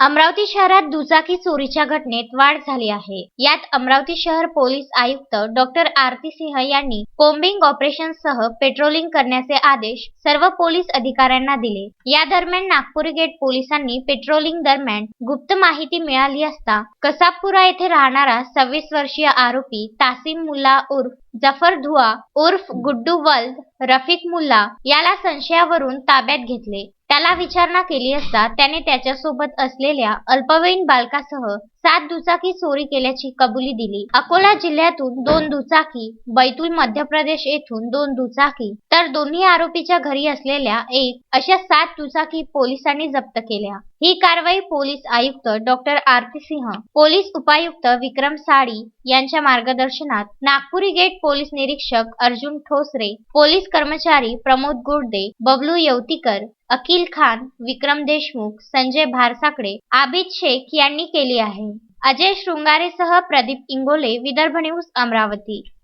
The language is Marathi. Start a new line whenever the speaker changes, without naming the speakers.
अमरावती शहरात दुचाकी चोरीच्या घटनेत वाढ झाली आहे. यात अमरावती शहर पोलीस आयुक्त डॉक्टर आरती सिंह यांनी कोम्बिंग ऑपरेशनसह पेट्रोलिंग करण्याचे आदेश सर्व पोलीस अधिकाऱ्यांना दिले. या दरम्यान नागपुरी गेट पोलिसांनी पेट्रोलिंग दरम्यान गुप्त माहिती मिळाली असता कसाबपुरा येथे राहणारा सव्वीस वर्षीय आरोपी तासिम मुल्ला उर्फ जफर धुआ उर्फ गुड्डू वल्द रफिक मुल्ला याला संशयावरून ताब्यात घेतले. त्याला विचारणा केली असता त्याने त्याच्यासोबत असलेल्या अल्पवयीन बालकासह सात दुचाकी चोरी केल्याची कबुली दिली. अकोला जिल्ह्यातून दोन दुचाकी बैतूल मध्य प्रदेश येथून दोन दुचाकी तर दोन्ही आरोपीच्या घरी असलेल्या एक अशा सात दुचाकी पोलिसांनी जप्त केल्या. ही कारवाई पोलीस आयुक्त डॉक्टर आरती सिंह पोलीस उपायुक्त विक्रम साडी यांच्या मार्गदर्शनात नागपुरी गेट पोलीस निरीक्षक अर्जुन ठोसरे पोलीस कर्मचारी प्रमोद गोडदे बबलू येवतीकर अकिल खान विक्रम देशमुख संजय भारसाकडे आबिद शेख यांनी केली आहे. अजय शृंगारेसह प्रदीप इंगोले विदर्भ न्यूज अमरावती.